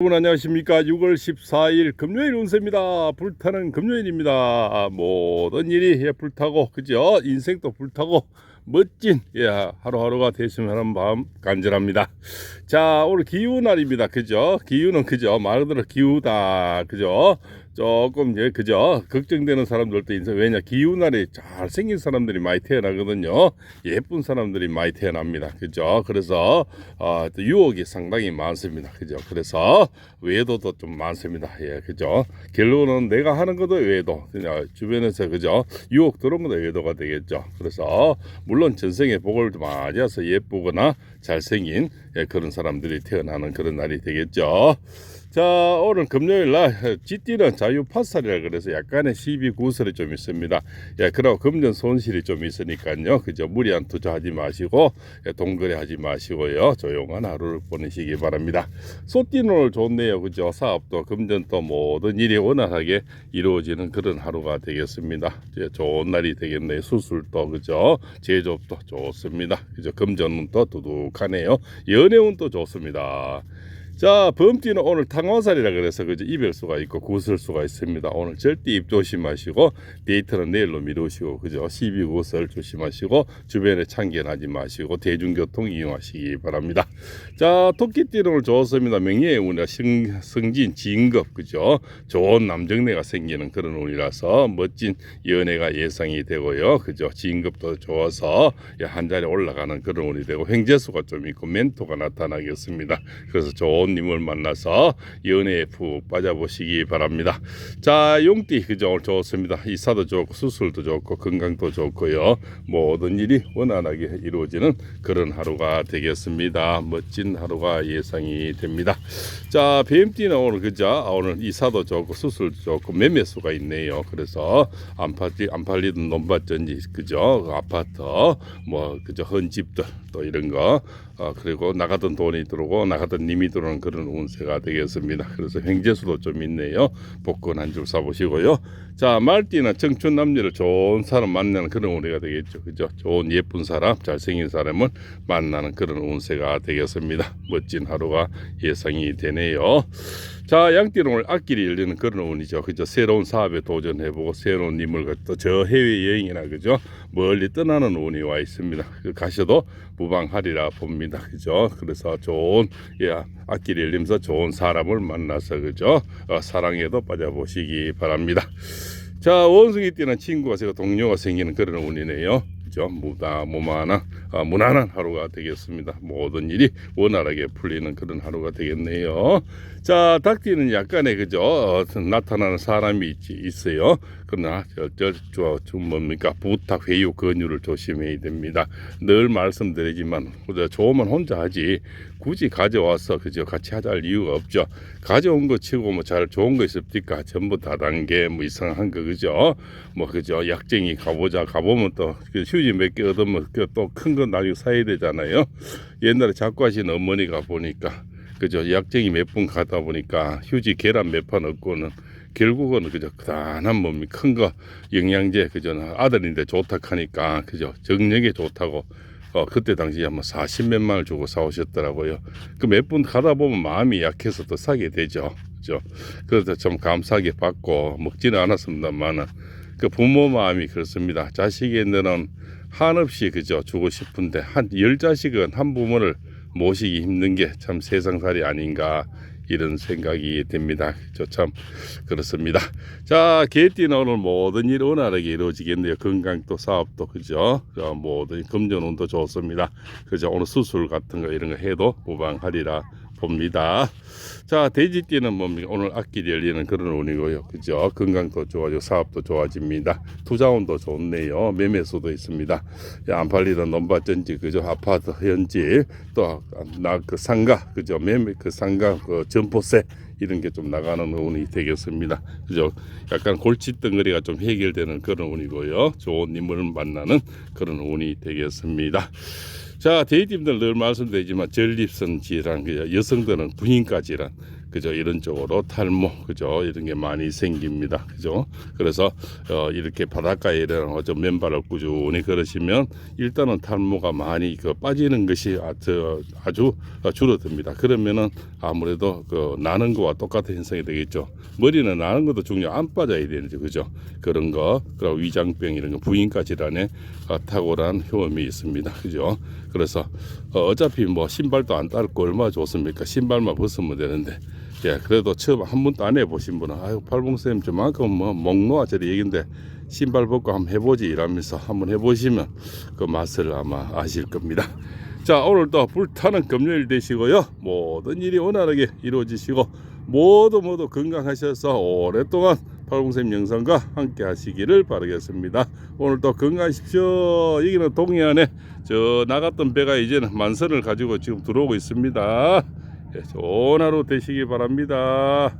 여러분 안녕하십니까? 6월 14일 금요일 운세입니다. 불타는 금요일입니다. 아, 모든 일이 예, 불타고 그죠? 인생도 불타고 멋진 예, 하루하루가 되시면 하는 마음 간절합니다. 자 오늘 기후 날입니다. 그죠? 기후는 그죠? 말 그대로 기후다. 그죠 조금 예 그죠? 걱정되는 사람들도 있어. 왜냐 기후 날에 잘 생긴 사람들이 많이 태어나거든요. 예쁜 사람들이 많이 태어납니다. 그죠? 그래서 어, 또 유혹이 상당히 많습니다. 그죠? 그래서 외도도 좀 많습니다. 예 그죠? 결론은 내가 하는 것도 외도. 그냥 주변에서 그죠? 유혹 것도 외도가 되겠죠. 그래서 물론 전생에 복을 맞아서 예쁘거나 잘생긴 예, 그런 사람들이 태어나는 그런 날이 되겠죠 자 오늘 금요일 날 찌띠는 자유파살이라 그래서 약간의 시비 구설이 좀 있습니다. 예, 그리고 금전 손실이 좀 있으니까요. 그죠 무리한 투자하지 마시고 예, 동거래하지 마시고요. 조용한 하루를 보내시기 바랍니다. 소띠는 오늘 좋네요. 그죠 사업도 금전도 모든 일이 원활하게 이루어지는 그런 하루가 되겠습니다. 예, 좋은 날이 되겠네요. 수술도 그죠 제조업도 좋습니다. 그죠 금전은 또 두둑 하네요. 연애운도 좋습니다. 자, 범띠는 오늘 탕화살이라 그래서 그저 이별수가 있고 구설수가 있습니다. 오늘 절대 입 조심하시고 데이트는 내일로 미루시고 그죠? 시비 구설 조심하시고 주변에 참견하지 마시고 대중교통 이용하시기 바랍니다. 자, 토끼띠는 오늘 좋습니다. 명예의 운이라 성, 성진, 진급 그죠? 좋은 남정네가 생기는 그런 운이라서 멋진 연애가 예상이 되고요. 그죠? 진급도 좋아서 한 자리 올라가는 그런 운이 되고 횡재수가 좀 있고 멘토가 나타나겠습니다. 그래서 좋은 님을 만나서 연애에 푹 빠져보시기 바랍니다. 자, 용띠? 오늘 좋습니다. 이사도 좋고 수술도 좋고 건강도 좋고요. 모든 일이 원활하게 이루어지는 그런 하루가 되겠습니다. 멋진 하루가 예상이 됩니다. 자, 뱀띠는 오늘? 아, 오늘 이사도 좋고 수술도 좋고 매매수가 있네요. 그래서 안 팔리 안 팔리던 논밭전지 그죠? 그 아파트 뭐 그죠? 헌집들 또 이런 거 어, 그리고 나가던 돈이 들어오고 나가던 님이 들어오는 그런 운세가 되겠습니다. 그래서 횡재수도 좀 있네요. 복권 한 줄 사보시고요. 자, 말띠는 청춘 남녀를 좋은 사람 만나는 그런 운세가 되겠죠. 그죠? 좋은 예쁜 사람, 잘생긴 사람을 만나는 그런 운세가 되겠습니다. 멋진 하루가 예상이 되네요. 자, 양띠는 오늘 앞길이 열리는 그런 운이죠. 그죠? 새로운 사업에 도전해보고 새로운 님을 또저 해외 여행이나 그죠? 멀리 떠나는 운이 와 있습니다. 그 가셔도 무방하리라 봅니다. 그죠? 그래서 좋은 예, 앞길이 열리면서 좋은 사람을 만나서 그죠? 어, 사랑에도 빠져보시기 바랍니다. 자, 원숭이 띠는 친구가 생고 동료가 생기는 그런 운이네요. 그죠? 무다, 무만한, 아, 무난한 하루가 되겠습니다. 모든 일이 원활하게 풀리는 그런 하루가 되겠네요. 자, 닭띠는 약간의 그죠? 어, 나타나는 사람이 있, 있어요. 그러나 저, 저, 저, 저 뭡니까? 부탁, 회유, 권유를 조심해야 됩니다. 늘 말씀드리지만 좋으면 혼자 하지 굳이 가져와서 그죠? 같이 하자 할 이유가 없죠. 가져온 거 치고 뭐 잘 좋은 거 있습니까? 전부 다단계 뭐 이상한 거 그죠? 뭐 그죠? 약쟁이 가보자 가보면 또그 휴지 몇 개 얻으면 그또큰거 나중에 사야 되잖아요. 옛날에 자꾸 하신 어머니가 보니까 그죠? 약쟁이 몇 분 가다 보니까 휴지 계란 몇 판 얻고는 결국은 그저 그단한 몸이 큰 거 영양제 그저 아들인데 좋다 하니까 그죠? 정력에 좋다고 어, 그때 당시에 아마 40몇만을 주고 사오셨더라고요. 그 몇 분 가다 보면 마음이 약해서 또 사게 되죠. 그죠? 그래서 좀 감사하게 받고 먹지는 않았습니다만은 그 부모 마음이 그렇습니다. 자식에는 한없이 그죠? 주고 싶은데 한 열 자식은 한 부모를 모시기 힘든 게 참 세상살이 아닌가 이런 생각이 됩니다. 저 참 그렇습니다. 자, 개띠는 오늘 모든 일 원활하게 이루어지겠네요. 건강도 사업도 그죠? 저 모든 금전운도 좋습니다. 그죠? 오늘 수술 같은 거 이런 거 해도 무방하리라 봅니다. 자, 돼지띠는 뭡니까? 오늘 앞길이 열리는 그런 운이고요. 그죠? 건강도 좋아지고 사업도 좋아집니다. 투자운도 좋네요. 매매수도 있습니다. 야, 안 팔리던 논밭전지, 그죠? 아파트 현지, 또, 나, 그 상가, 그죠? 매매, 그 상가, 그 점포세, 이런 게 좀 나가는 운이 되겠습니다. 그죠? 약간 골칫덩어리가 좀 해결되는 그런 운이고요. 좋은 인물을 만나는 그런 운이 되겠습니다. 자, 데이트님들 늘 말씀드리지만 전립선 질환, 그 여성들은 부인과 질환, 그죠 이런 쪽으로 탈모 그죠 이런 게 많이 생깁니다. 그죠? 그래서 어, 이렇게 바닷가에 좀 맨발을 꾸준히 걸으시면 일단은 탈모가 많이 그 빠지는 것이 아주, 아주 줄어듭니다. 그러면은 아무래도 그 나는 거와 똑같은 현상이 되겠죠. 머리는 나는 것도 중요 안 빠져야 되는지 그죠? 그런 거 그리고 위장병 이런 거 부인과 질환에 어, 탁월한 효험이 있습니다. 그죠 그래서 어, 어차피 뭐 신발도 안 딸고 얼마나 좋습니까? 신발만 벗으면 되는데. 예, 그래도 처음 한 번도 안 해보신 분은 아유 팔봉쌤 저만큼 뭐 먹노아 저리 얘긴데 신발 벗고 한번 해보지 이러면서 한번 해보시면 그 맛을 아마 아실 겁니다. 자 오늘도 불타는 금요일 되시고요. 모든 일이 원활하게 이루어지시고 모두 모두 건강하셔서 오랫동안 팔봉쌤 영상과 함께 하시기를 바라겠습니다. 오늘도 건강하십시오. 여기는 동해안에 저 나갔던 배가 이제는 만선을 가지고 지금 들어오고 있습니다. 예, 좋은 하루 되시기 바랍니다.